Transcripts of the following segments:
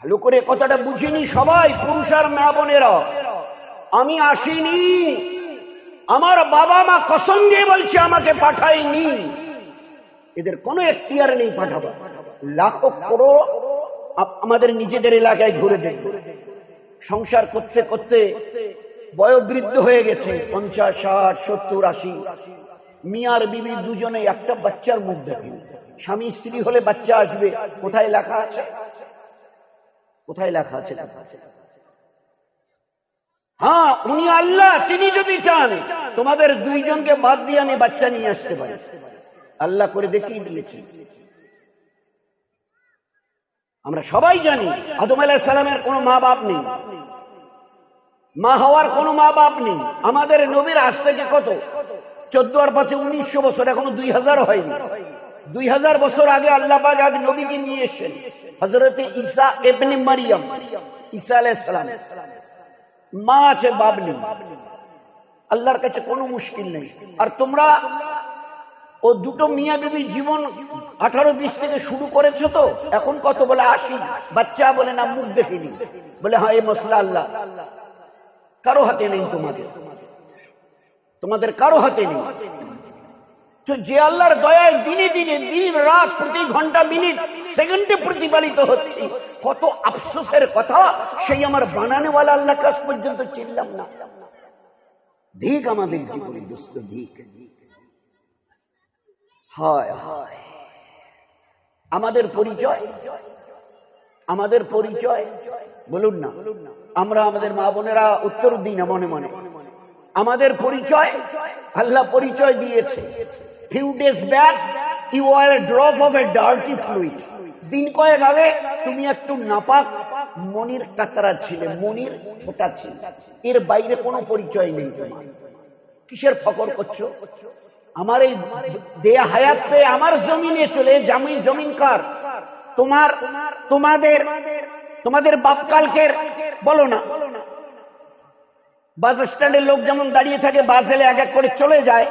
ভালো করে কথাটা বুঝিনি সবাই পুরুষ আর মা বোনেরা। আমি আসিনি। আমার বাবা মা কসম দিয়ে বলছে আমাকে পাঠায়নি। এদের কোনো এখতিয়ার নেই পাঠাবো লাখো করো আমাদের নিজেদের এলাকায় ঘুরে দেখবে সংসার করতে করতে বয়োবৃদ্ধ হয়ে গেছে, পঞ্চাশ, ষাট, সত্তর, আশি। মিয়ার বিবি দুজনে একটা বাচ্চার মুখ দেখে স্বামী স্ত্রী হলে বাচ্চা আসবে। কোথায় লেখা আছে? কোথায় লেখা আছে? হ্যাঁ উনি আল্লাহ, তিনি যদি চান, তোমাদের দুইজনকে বাদ দিয়ে আমি বাচ্চা নিয়ে আসতে পারি। আল্লাহ করে দেখিয়ে দিয়েছি। আমরা সবাই জানি, আদম আলাহ সালামের কোনো মা বাপ নেই। মা হওয়ার কোনো মা বাপ নেই। আমাদের নবীর আজ থেকে কত? চোদ্দ আর পাঁচে উনিশশো বছর, এখনও দুই হাজার হয়নি। দুই হাজার বছর আগে আল্লাহ পাক আগে নবীকে নিয়ে এসছেন হজরতে ঈসা এবনে মারিয়াম, ঈসা আলাইহিস সালাম। মা আছে নেই। আল্লাহর কাছে কোনো মুশকিল নেই। আর তোমরা, ও দুটো মিয়া বিবি জীবন আঠারো বিশ থেকে শুরু করেছ তো? এখন কত? বলে আসি বাচ্চা বলে না, মুখ দেখিনি। বলে হ্যাঁ এই মশলা আল্লাহ। কারও হাতে নেই তোমাদের। তোমাদের কারও হাতে নেই। তো যে আল্লাহর দয়ায় দিনে দিনে, দিন, রাত, প্রতি ঘণ্টা, মিনিট, সেকেন্ডে প্রতিপালিত হচ্ছে। কত আফসোসের কথা, সেই আমার বানানেওয়ালা আল্লাহ কাছ পর্যন্ত চিনলাম না। ধিক আমাদের জীবনে, দুস্থ ধিক। হয়। আমাদের পরিচয় আমাদের পরিচয়, বলুন না। আমরা আমাদের মা বোনেরা উত্তর দিই না মনে মনে। আমাদের পরিচয়, আল্লাহ পরিচয় দিয়েছে। Few days back you are a drop of a dirty fluid দিন কয়েক আগে তুমি একটু নাপাক, মনির কাতারা ছিলে, মনির ফোটা ছিল। এর বাইরে কোনো পরিচয় নেই তোমার। কিসের ফকর করছ? আমার এই দেয়া হায়াত পেয়ে আমার জমিনে চলে জামিন, জমিন কার? তোমার, তোমাদের তোমাদের বাপকালকের, বলো না। বাস স্ট্যান্ডের লোক যেমন দাঁড়িয়ে থাকে, বাস এলে এক এক করে চলে যায়।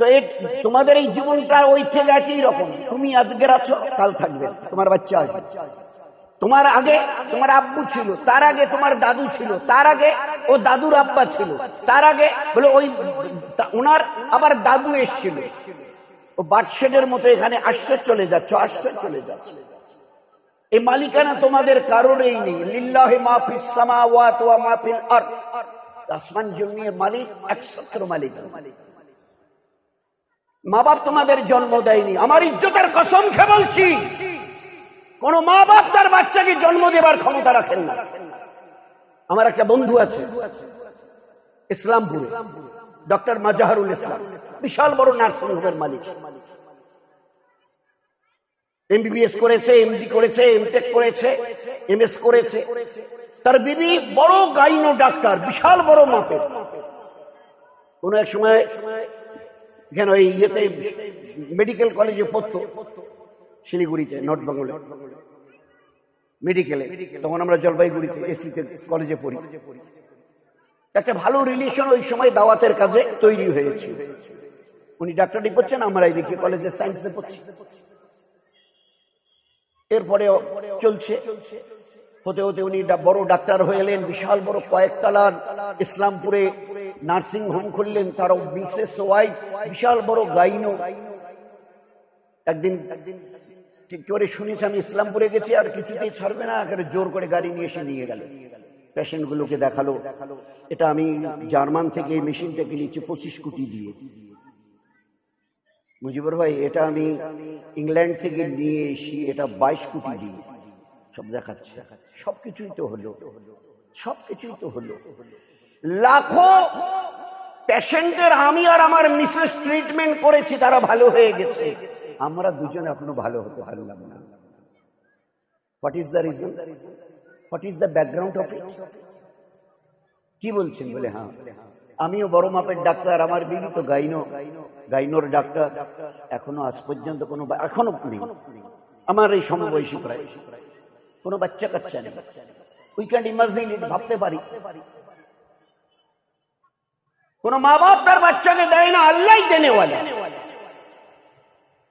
তো এই তোমাদের এই জীবনটা ওই থেকে একই রকম। তুমি আজকের আছো, কাল থাকবে, তোমার বাচ্চা আসবে। তোমার আগে তোমার আব্বু ছিল, তার আগে তোমার দাদু ছিল, তার আগে ও দাদুর আব্বা ছিল, তার আগে বলে ওই ওনার আবার দাদু এসছিল। ও বাদশেডের মতো এখানে আসছে চলে যাচ্ছ আসছে চলে যাচ্ছ। এই মালিকানা তোমাদের কারোরই নেই। লিল্লাহি মাহফিস সামাওয়াত ওয়া মাহফিল আর আসমান জমির মালিক একমাত্র মালিক। মা বাপ তোমাদের জন্ম দেয়নি। আমার ইজ্জতের কসম খেয়ে বলছি, কোন মা বাপ তার বাচ্চাকে জন্ম দেবার ক্ষমতা রাখেন না। আমার একটা বন্ধু আছে, ইসলামপুরে, ডক্টর মাজাহারুল ইসলাম। বিশাল বড় নার্সিং হোমের মালিক। এমবিবিএস করেছে, এমডি করেছে, এমটেক করেছে, এমএস করেছে। তার বিবি বড় গাইনো ডাক্তার, বিশাল বড় মাপের। কোন এক সময় এখানে ওই ইয়েতে মেডিকেল কলেজে পড়তো, শিলিগুড়িতে নর্থ বেঙ্গলে মেডিকেলে তখন আমরা জলপাইগুড়িতে এসিতে কলেজে পড়ি। একটা ভালো রিলেশন ওই সময় দাওয়াতের কাজে তৈরি হয়েছে। উনি ডাক্তারি পড়ছেন আমরা এদিকে কলেজে সায়েন্সে পড়ছি। এরপরে চলছে। হতে হতে উনি বড় ডাক্তার হয়ে এলেন, বিশাল বড় কয়েকতলা ইসলামপুরে নার্সিং হোম খুললেন তারও বিশেষ ওয়াইফ, বিশাল বড় গাইনো। একদিন করে শুনেছি, আমি ইসলামপুরে গেছি, আর কিছুতেই ছাড়বে না জোর করে গাড়ি নিয়ে এসে নিয়ে গেল। পেশেন্ট গুলোকে দেখাল, এটা আমি জার্মান থেকে এই মেশিনটা কিনেছি, পঁচিশ কোটি দিয়ে। মুজিবুর ভাই, এটা আমি ইংল্যান্ড থেকে নিয়ে এসি এটা বাইশ কোটি দিয়ে। সব দেখাচ্ছে। সবকিছুই তো হলো। সবকিছুই তো হলো। লাখো পেশেন্টের আমি আর আমার মিসেস ট্রিটমেন্ট করেছি, তারা ভালো হয়ে গেছে। আমরা দুজন এখনও ভালো হতে পারলাম না। What is the reason what is the background of it কি বলছেন বলে? হ্যাঁ। আমিও বড় মাপের ডাক্তার, আমার বিবি তো গাইনো। গাইনোর ডাক্তার। এখনও আজ পর্যন্ত কোনো এখনও নেই। আমার এই সমবয়সী প্রায়। কোনো বাচ্চা কাচ্চা নেই। উই ক্যান ইমাজিন ইট ভাবতে পারি। কোন মা বাপ তার বাচ্চাকে দেয় না, আল্লাহ দেনেওয়ালা।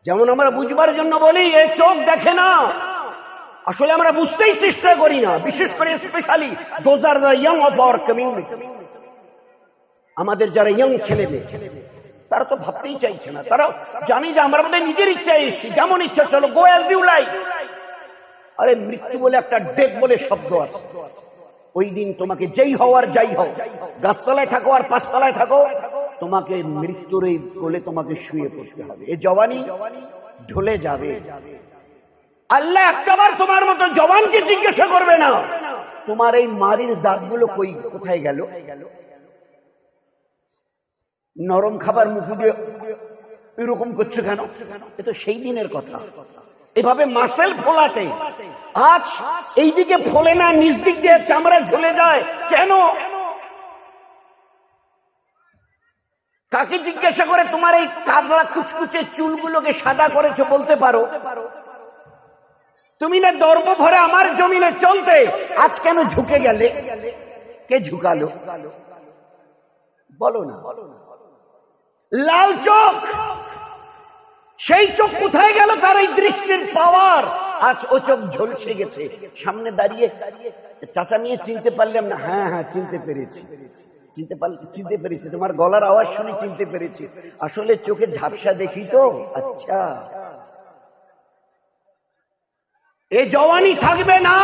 যেমন আমরা বুঝবার জন্য বলি, এ চোখ দেখে না। আসলে আমরা বুঝতেই চেষ্টা করি না, বিশেষ করে specially those are the young of our community আমাদের যারা ইয়াং ছেলে মেয়ে, তারা তো ভাবতেই চাইছে না। তারা জানি যে আমরা আমাদের নিজের ইচ্ছায় এসেছি, যেমন ইচ্ছা চলো গো অ্যাজ ইউ লাইক আরে মৃত্যু বলে একটা ডেক বলে শব্দ আছে। ওই দিন তোমাকে যেই হওয়ার যাই হও, গাছতলায় থাকো আর পাঁচতলায় থাকো, তোমাকে মৃত্যুর এই কোলে তোমাকে শুয়ে পড়তে হবে। এ জওয়ানি ঢলে যাবে। আল্লাহ একটাবার তোমার মতো জওয়ানকে জিজ্ঞাসা করবে না, তোমার এই মারির দাঁতগুলো কই, কোথায় গেল? নরম খাবার মুখে দিয়ে এরকম করছ কেন? এ তো সেই দিনের কথা। এভাবে মাসেল ফোলাতে। আজ এই দিকে ফোলে না, নিচ দিক দিয়ে চামড়া ঝুলে যায়। কেন? কাকে জিজ্ঞাসা করে তোমার এই কাদলা কুচকুচে চুলগুলোকে সাদা করেছ বলতে পারো? তুমি না দর্ব ভরে আমার জমিনে চলতে, আজ কেন ঝুঁকে গেলে? কে ঝুকালো? বলো না। লাল চোখ! সেই চোখ কোথায় গেল তার এই দৃষ্টির পাওয়ার? আজ ও চোখ ঝলসে গেছে। সামনে দাঁড়িয়ে চাচা নিয়ে চিনতে পারলাম না। হ্যাঁ হ্যাঁ চিনতে পেরেছি। চিনতে পার, চিনতে পেরেছি। তোমার গলার আওয়াজ শুনে চিনতে পেরেছি। আসলে চোখে ঝাপসা দেখি তো? আচ্ছা। এ জওয়ানি থাকবে না।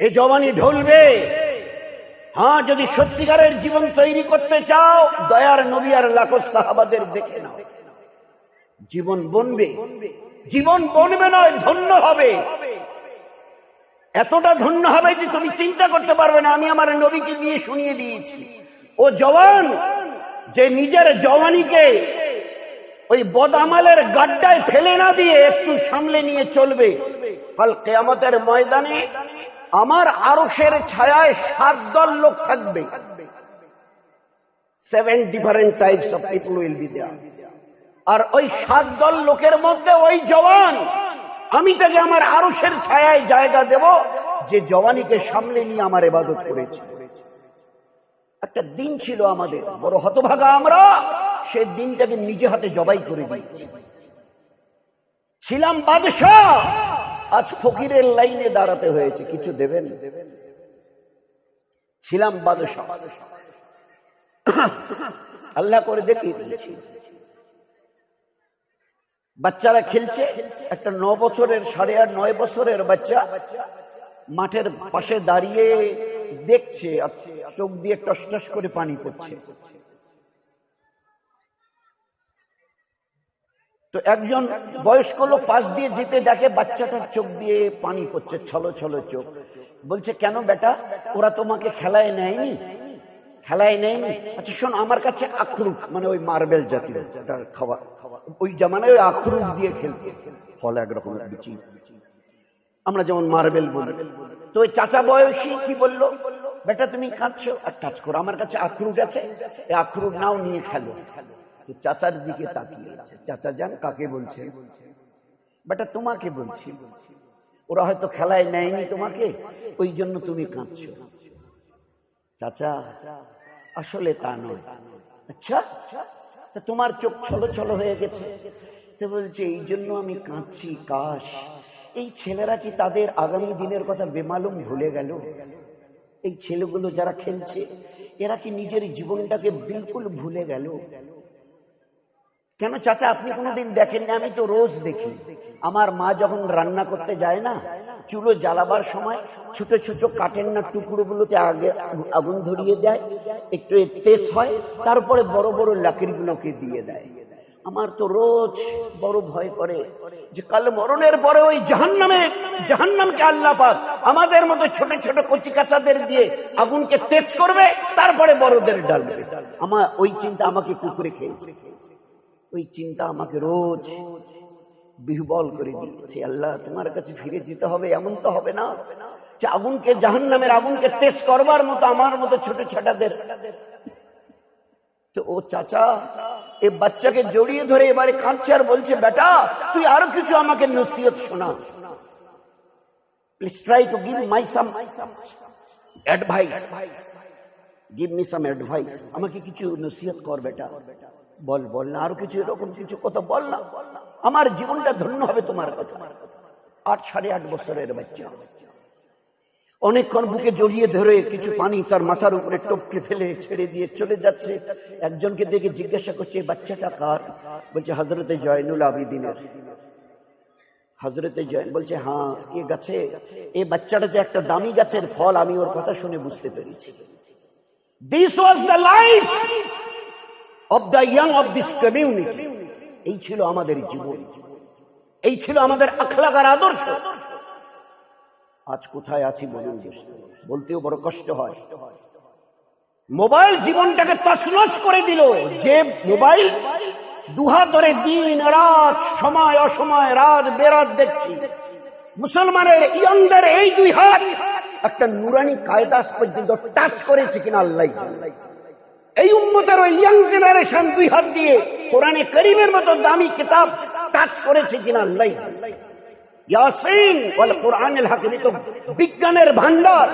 এ জওয়ানি ঢলবে। হ্যাঁ যদি সত্যিকারের জীবন তৈরি করতে চাও, দয়ার নবী আর লাখো সাহাবাদের দেখে নাও। জীবন বনবে। জীবন বনবে নয়, ধন্য হবে। এতটা ধন্য হবে যে তুমি চিন্তা করতে পারবে না, আমি আমার নবীকে দিয়ে শুনিয়ে দিয়েছি। ও জওয়ান, যে নিজের জওয়ানিকে ওই বদামালের গাড্ডায় ফেলে না দিয়ে একটু সামলে নিয়ে চলবে। কাল কেয়ামতের ময়দানে আমার আরসের ছায়ায় সাত দল লোক থাকবে। Seven different types of people will be আর ওই সাত দল লোকের মধ্যে ওই জওয়ান, আমি তাকে আমার আরসের ছায়ায় জায়গা দেব, যে জওয়ানিকে সামলে নিয়ে আমার এবাদত করেছে। একটা দিন ছিল আমাদের, বড় হতভাগা আমরা, সে দিনটাকে নিজে হাতে জবাই করে দিয়েছি। ছিলাম বাদশাহ আজ ফকিরের লাইনে দাঁড়াতে হয়েছে, কিছু দেবেন? ছিলাম বাদশাহ। আল্লাহ করে দেখিয়ে দিয়েছি। বাচ্চারা খেলছে, একটা ন বছরের, সাড়ে আট, নয় বছরের বাচ্চা মাঠের পাশে দাঁড়িয়ে দেখছে চোখ দিয়ে টস টস করে পানি পড়ছে। তো একজন বয়স্ক লোক পাশ দিয়ে যেতে দেখে বাচ্চাটার চোখ দিয়ে পানি পড়ছে, ছলো ছলো চোখ। বলছে, কেন বেটা? ওরা তোমাকে খেলায় নেয়নি? খেলায় নেয়নি? আচ্ছা শোন, আমার কাছে আখরুট মানে ওই মার্বেল জাতীয় খাওয়া, ওই জামানায় ওই আখরুট দিয়ে খেলতে। ফল এক রকমের বিচি। আমরা যেমন মার্বেল বলি। তো ওই চাচা বয়সী কি বলল? বেটা, তুমি কাঁদছো? এক কাজ করো, আমার কাছে আখরুট আছে, এই আখরুট নাও, নিয়ে খেলো। চাচার দিকে তাকিয়ে আছে। চাচা যান, কাকে বলছে বেটা, তোমাকে বলছি। ওরা হয়তো খেলায় নেয়নি তোমাকে, ওই জন্য তুমি কাঁদছো। চাচা, আসলে তা নয়। আচ্ছা তা তোমার চোখ ছলো ছলো হয়ে গেছে। তো বলছে, এই জন্য আমি কাঁদছি, কাশ। এই ছেলেরা কি তাদের আগামী দিনের কথা বেমালুম ভুলে গেল? এই ছেলেগুলো যারা খেলছে, এরা কি নিজের জীবনটাকে বিলকুল ভুলে গেল? কেন চাচা, আপনি কোনোদিন দেখেননি? আমি তো রোজ দেখি। আমার মা যখন রান্না করতে যায় না, চুলো জ্বালাবার সময় ছোট ছোট কাঠের না টুকরোগুলোতে আগে আগুন ধরিয়ে দেয়, একটু তেজ হয়, তারপরে বড় বড় লাকড়িগুলোকে দিয়ে দেয়। আমার তো রোজ বড় ভয় করে যে কাল মরণের পরে ওই জাহান্নামে, জাহান্নামকে আল্লাহ পাক আমাদের মতো ছোট ছোট কচি কাচাদের দিয়ে আগুনকে তেজ করবে, তারপরে বড়দের ডালবে। আমার ওই চিন্তা আমাকে কুকুরে খেয়েছে। ওই চিন্তা আমাকে রোজ বিহবল করে দিয়েছে। আল্লাহ, তোমার কাছে ফিরে যেতে হবে, এমন তো হবে না যে আগুনকে জাহান নামের আগুনকে তেজ করবার মতো, আমার মতো ছোট ছোটাদের তো ও চাচা, এ বাচ্চাকে জড়িয়ে ধরে এবারে কাঁদছে আর বলছে, বেটা, তুই আরও কিছু আমাকে নসিহত শোনা। Please try to give my some advice give me some advice আমাকে কিছু নসিহত কর, বেটা। বল বল না, আরও কিছু এরকম কিছু কথা বল না। আমার জীবনটা ধন্য হবে তোমার কথা। আট, সাড়ে আট বছরের বাচ্চা। অনেকক্ষণ বুকে জড়িয়ে ধরে কিছু পানি তার মাথার উপরে টপকে ফেলে ছেড়ে দিয়ে চলে যাচ্ছে। একজনকে দেখে জিজ্ঞাসা করছে বাচ্চাটা কার? বলছে হজরতে জয়নুল আবিদিনের। হজরতে জয়ন বলছে হ্যাঁ এ গাছে, এ বাচ্চাটা যে একটা দামি গাছের ফল, আমি ওর কথা শুনে বুঝতে পেরেছি। This was the life of the young of this community এই ছিল আমাদের জীবন। এই ছিল আমাদের আখলাগার আদর্শ। আজ কোথায় আছি বলুন বলতেও বড় কষ্ট হয়। মোবাইল জীবনটাকে তছনছ করে দিল যে মোবাইল দুহাত ধরে দিন, রাত, সময়, অসময়, রাত, বেরাত দেখছি। মুসলমানের, ইয়ংদের এই দুই হাত একটা নুরানি কায়দাস পর্যন্ত টাচ করেছে কিনা আল্লাহ। এই উম্মতের ওই ইয়াং জেনারেশন দুই হাত দিয়ে কোরআনে করিমের মতো দামি কিতাব টাচ করেছে কিনা আল্লাহ বিজ্ঞানের ভান্ডার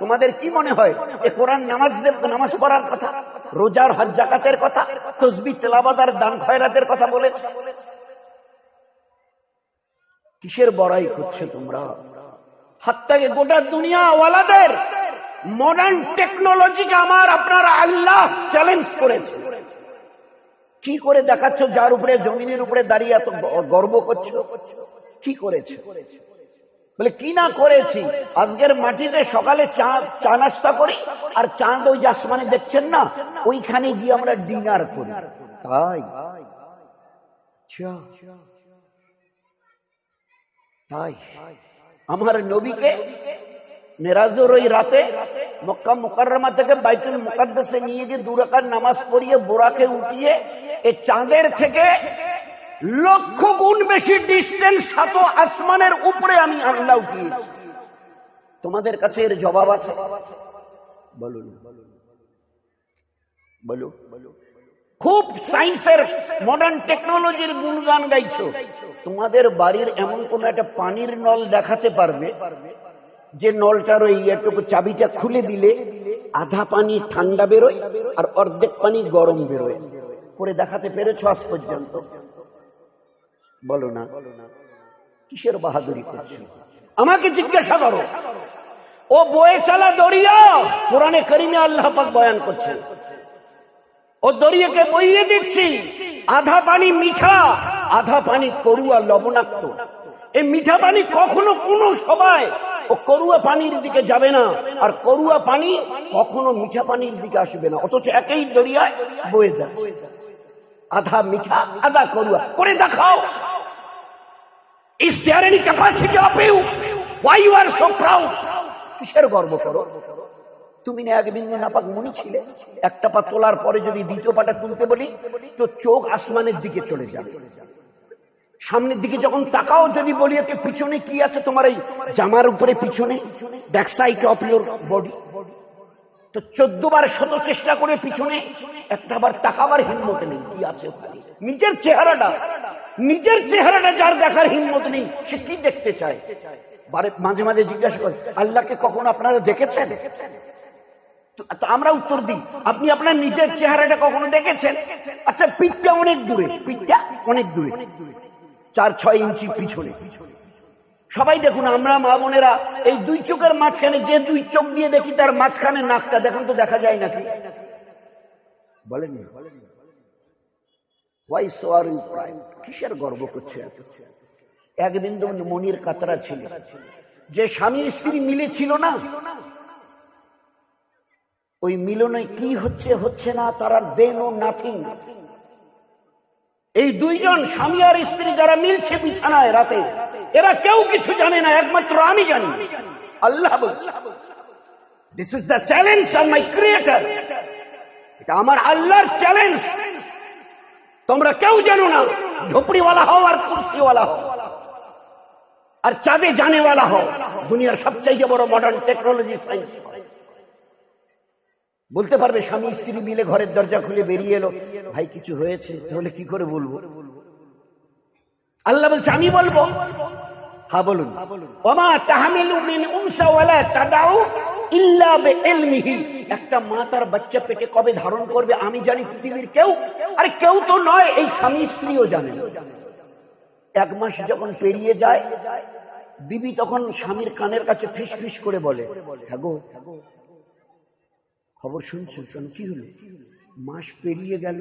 তোমাদের কি মনে হয় কোরআন নামাজ নামাজ পড়ার কথা, রোজার কথা, তসবি আর দান খয়রাতের কথা বলেছে? কিসের বড়াই করছ তোমরা? হাত্তাকে গোটা দুনিয়া ওয়ালাদের মডার্ন টেকনোলজিকে আমার, আপনার আল্লাহ চ্যালেঞ্জ করেছে। কি করে দেখাচ্ছ যার উপরে, জমিনের উপরে দাঁড়িয়ে এত গর্ব করছ? কি করেছে? বলে, কি না করেছি? আজকের মাটিতে সকালে চা নাস্তা করি, আর চাঁদ ওই যে আসমানে দেখছেন না, ওইখানে গিয়ে আমরা ডিনার করি। তাই। তাই। আমার নবীকে মেরাজের ওই রাতে মক্কা মুকাররমা থেকে বাইতুল মুকাদ্দাসে নিয়ে যে দুরাকার নামাজ পড়িয়ে বোরাকে উঠিয়ে এই চাঁদের থেকে লক্ষ গুণ বেশি ডিস্টেন্স সাত আসমানের উপরে আমি আল্লাহ উঠিয়েছি। তোমাদের কাছে এর জবাব আছে? বলুন। বলো খুব সায়েন্সের মডার্ন টেকনোলজির গুণগান গাইছো। তোমাদের বাড়ির এমন কোন একটা পানির নল দেখাতে পারবে? যে নলটার ওই এটুকু চাবিটা খুলে দিলে আধা পানি ঠান্ডা বেরোয় আর অর্ধেক পানি গরম বেরোয়। করে দেখাতে পেরেছ আজ পর্যন্ত? বলো না। কিসের বাহাদুরি করছ? আমাকে জিজ্ঞাসা করো। ও বয়ে চালা দরিয়া, কোরআনে করিমে আল্লাহ পাক বয়ান করছে ও দরিয়াকে বইয়ে দিচ্ছি, আধা পানি মিঠা, আধা পানি করুয়া লবণাক্ত। এই মিঠা পানি কখনো কোনো সময় ও করুয়া পানির দিকে যাবে না। আর করুয়া পানি কখনো মিঠা পানির দিকে আসবে না। অথচ একই দরিয়ায় বয়ে যাচ্ছে। আধা মিঠা, আধা করুয়া করে দেখাও। ক্যাপাসিটি অফ ইউ কিসের গর্ব করো? তুমি না এক বিন্দু নাপাক মনি ছিলে। একটা পা তোলার পরে যদি দ্বিতীয় পাটা তুলতে বলি, তো চোখ আসমানের দিকে চলে যাবে। সামনের দিকে যখন তাকাও যদি বলি, একে পিছনে কি আছে তোমার এই জামার উপরে পিছনে? Back side of your body তো চোদ্দ বার শত চেষ্টা করে পিছনে, একটা বার তাকাবার হিম্মত নেই, কি আছে নিজের চেহারাটা নিজের চেহারাটা যার দেখার হিম্মত নেই, সে কি দেখতে চায়? মাঝে মাঝে জিজ্ঞাসা করে, আল্লাহকে কখনো আপনারা দেখেছেন? তো আমরা উত্তর দিই, আপনি আপনার নিজের চেহারাটা কখনো দেখেছেন? আচ্ছা পিঠটা অনেক দূরে, পিঠটা অনেক দূরে। চার ছয় ইঞ্চি পিছনে। সবাই দেখুন, আমরা মা বোনেরা এই দুই চোখের মাঝখানে, যে দুই চোখ দিয়ে দেখি তার মাঝখানে নাকটা, দেখুন তো দেখা যায় নাকি? বলেন? কিসের গর্ব করছে এত? এক বিন্দু মনির কাতরা ছিল। যে স্বামী স্ত্রী মিলে ছিল না, ওই মিলনে কি হচ্ছে হচ্ছে না, তারা দেন ও নাথিং এই দুইজন স্বামী আর স্ত্রী যারা মিলছে বিছানায় রাতে, এরা কেউ কিছু জানে না, একমাত্র আমি জানি। Allah this is the challenge of my creator এটা আমার আল্লাহর চ্যালেঞ্জ তোমরা কেউ জানো না, ঝোপড়িওয়ালা হও আর কুর্সিওয়ালা হও। আর চাঁদে জানেওয়ালা হও, দুনিয়ার সবচাইতে বড় মডার্ন টেকনোলজি সায়েন্স বলতে পারবে, স্বামী স্ত্রী মিলে ঘরের দরজা খুলে বেরিয়ে এলো। ভাই, কিছু হয়েছে? তাহলে কি করে বলব? আল্লাহ বলছে, আমি বলব। হ্যাঁ বলুন। ওমা তাহমিলু মিন উনসা ওয়ালা তাদাউ ইল্লা বিইলমিহি। একটা মা তার বাচ্চা পেটে কবে ধারণ করবে, আমি জানি পৃথিবীর কেউ। আরে কেউ তো নয়, এই স্বামী স্ত্রীও জানে। এক মাস যখন পেরিয়ে যায়, বিবি তখন স্বামীর কানের কাছে ফিস ফিস করে বলে হ্যাঁ গো খবর শুনছো কেন? কি হলো? মাস পেরিয়ে গেল।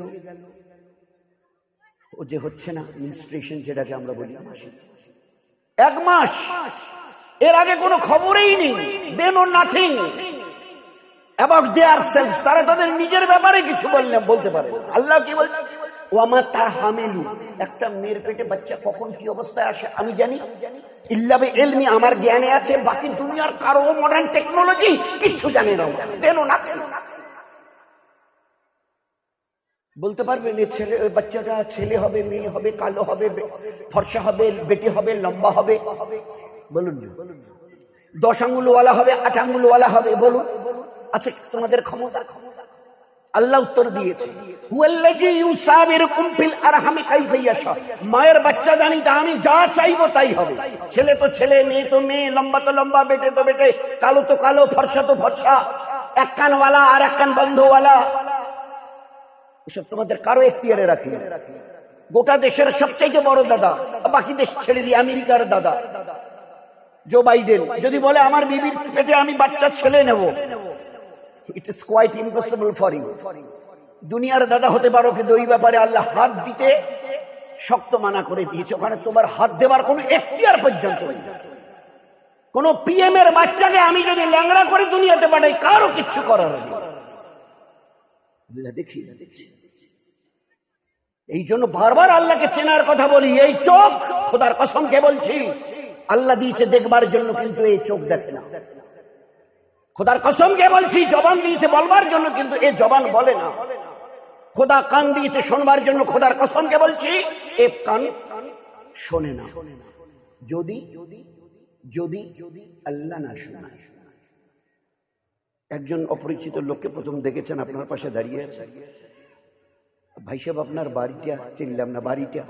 ও যে হচ্ছে না ইনস্ট্রেশন যেটাকে আমরা বলি মাসে এক মাস! এর আগে কোনো খবরই নেই। Then oh nothing about their self তারা তাদের নিজের ব্যাপারে কিছু বললেন বলতে পারে। আল্লাহ কি বলছে? ওয়ামা তা হামেলু একটা মেয়ের পেটে বাচ্চা কখন কি অবস্থায় আসে আমি জানি। ইল্লাবে এলমি আমার জ্ঞানে আছে, বাকি দুনিয়ার কারও মডার্ন টেকনোলজি কিচ্ছু জানে না দেন না দেন না। বলতে পারবেন এ ছেলে, বাচ্চাটা ছেলে হবে, মেয়ে হবে, কালো হবে ফর্সা হবে, বেটি হবে, লম্বা হবে। বলুন। দশ আঙুলওয়ালা হবে, আট আঙুলওয়ালা হবে, বলুন। আছে তোমাদের ক্ষমতা ক্ষমতা? আল্লাহ উত্তর দিয়েছে। মায়ের বাচ্চা জানি তা আমি যা চাইব তাই হবে। ছেলে তো ছেলে, মেয়ে তো মেয়ে, লম্বা তো লম্বা, বেটে তো বেটে, কালো তো কালো, ফর্সা তো ফর্সা। এক কানওয়ালা আর এক কান বন্ধওয়ালা। এসব তোমাদের কারও এখতিয়ারে রাখি গোটা দেশের সবচাইতে বড় দাদা বাকি দেশ ছেড়ে দিয়ে আমেরিকার দাদা। জো বাইডেন, যদি বলে আমার বিবির পেটে আমি বাচ্চা ছেলে নেব it is quite impossible for you দুনিয়ার দাদা হতে পারো, কিন্তু ওই ব্যাপারে আল্লাহ হাত দিতে শক্ত মানা করে দিয়েছে। ওখানে তোমার হাত দেবার কোনো এখতিয়ার পর্যন্ত কোন পিএম এর বাচ্চাকে আমি যদি ল্যাংড়া করে দুনিয়াতে পাঠাই, কারও কিচ্ছু করার দেখি এই জন্য বারবার আল্লাহকে চেনার কথা বলি, এই চোখ খোদার কসমকে বলছি, আল্লাহ দিয়েছে দেখবার জন্য, কিন্তু এই চোখ দেখে না। খোদার কসমকে বলছি, জবান দিয়েছে বলবার জন্য, কিন্তু এ জবান বলে না। খোদা কান দিয়েছে শোনবার জন্য, খোদার কসমকে বলছি, এ কান শোনে না। যদি যদি আল্লাহ না শোনায় একজন অপরিচিত লোককে প্রথম দেখেছেন, আপনার পাশে দাঁড়িয়ে আছে। ভাই সাহেব, আপনার বাড়িটা চিনলাম না, বাড়িটা।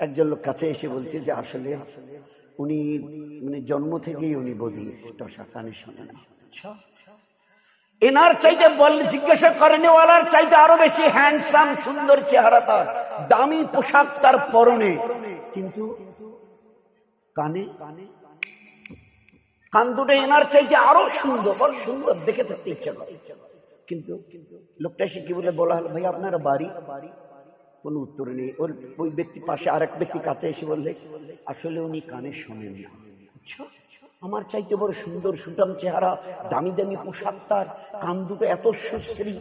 একজন লোক কাছে এসে বলছে যে, আসলে উনি মানে জন্ম থেকেই উনি বদি টসা কানে শোনে না। এনার চাইতে বল জিজ্ঞাসা করেনেওয়ালার চাইতে আরও বেশি হ্যান্ডসাম সুন্দর চেহারা তার, দামি পোশাক তার পরনে। কিন্তু কানে কানে কান দুটো এনার চাইতে আরও সুন্দর বড় সুন্দর, দেখে থাকতে ইচ্ছা করে। কিন্তু লোকটা এসে কি বলে, বলা হলো, ভাই, আপনার বাড়ি বাড়ি? কোনো উত্তর নেই। ওর ওই ব্যক্তি পাশে আরেক ব্যক্তি কাছে এসে বললে, আসলে উনি কানে শোনেন না। আচ্ছা আমার চাইতে বড় সুন্দর সুটাম চেহারা, দামি দামি পোশাক তার, কান দুটো এত সুশ্রী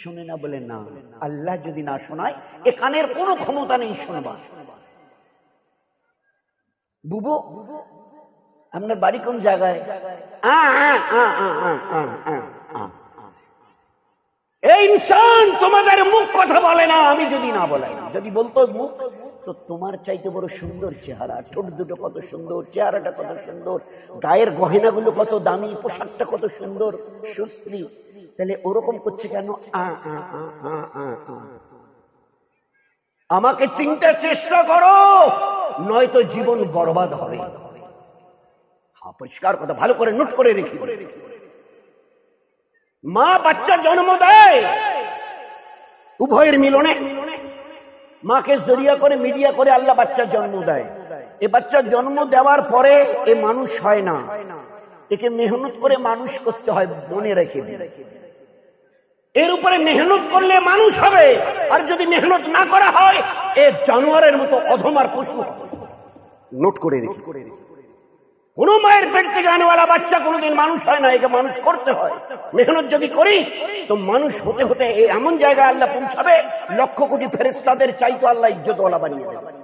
শোনে না বলে, না, আল্লাহ যদি না শোনায়, এ কানের কোনো ক্ষমতা নেই শোনবা বুবু, আপনার বাড়ি কোন জায়গায়? আ। এই ইনসান, তোমাদের মুখ কথা বলে না, আমি যদি না বলাই যদি বলতো মুখ, তো তোমার চাইতে বড় সুন্দর চেহারা। ঠোঁট দুটো কত সুন্দর, চেহারাটা কত সুন্দর, গায়ের গহেনাগুলো কত দামি, পোশাকটা কত সুন্দর সুস্ত্রী তাহলে ওরকম করছে কেন? আ আ আমাকে চিনতে চেষ্টা করো, নয়তো জীবন বরবাদ হবে। হ্যাঁ পরিষ্কার কথা, ভালো করে নোট করে রেখি মা বাচ্চা জন্ম দেয়। উভয়ের মিলনে মাকে জরিয়া করে, মিডিয়া করে আল্লাহ বাচ্চা জন্ম দেয়। এ বাচ্চা জন্ম দেওয়ার পরে এ মানুষ হয় না। একে মেহনত করে মানুষ করতে হয়, মনে রেখে। এর উপরে মেহনত করলে মানুষ হবে। আর যদি মেহনত না করা হয়, এ জানোয়ারের মতো অধমার পশু নোট করে রেখে কোন মায়ের পেট থেকে আনেওয়ালা বাচ্চা কোনোদিন মানুষ হয় না, একে মানুষ করতে হয়। মেহনত যদি করি, তো মানুষ হতে হতে এমন জায়গায় আল্লাহ পৌঁছাবে, লক্ষ কোটি ফেরেস্তাদের চাইতো আল্লাহ ইজ্জতওয়ালা বানিয়ে দেবে।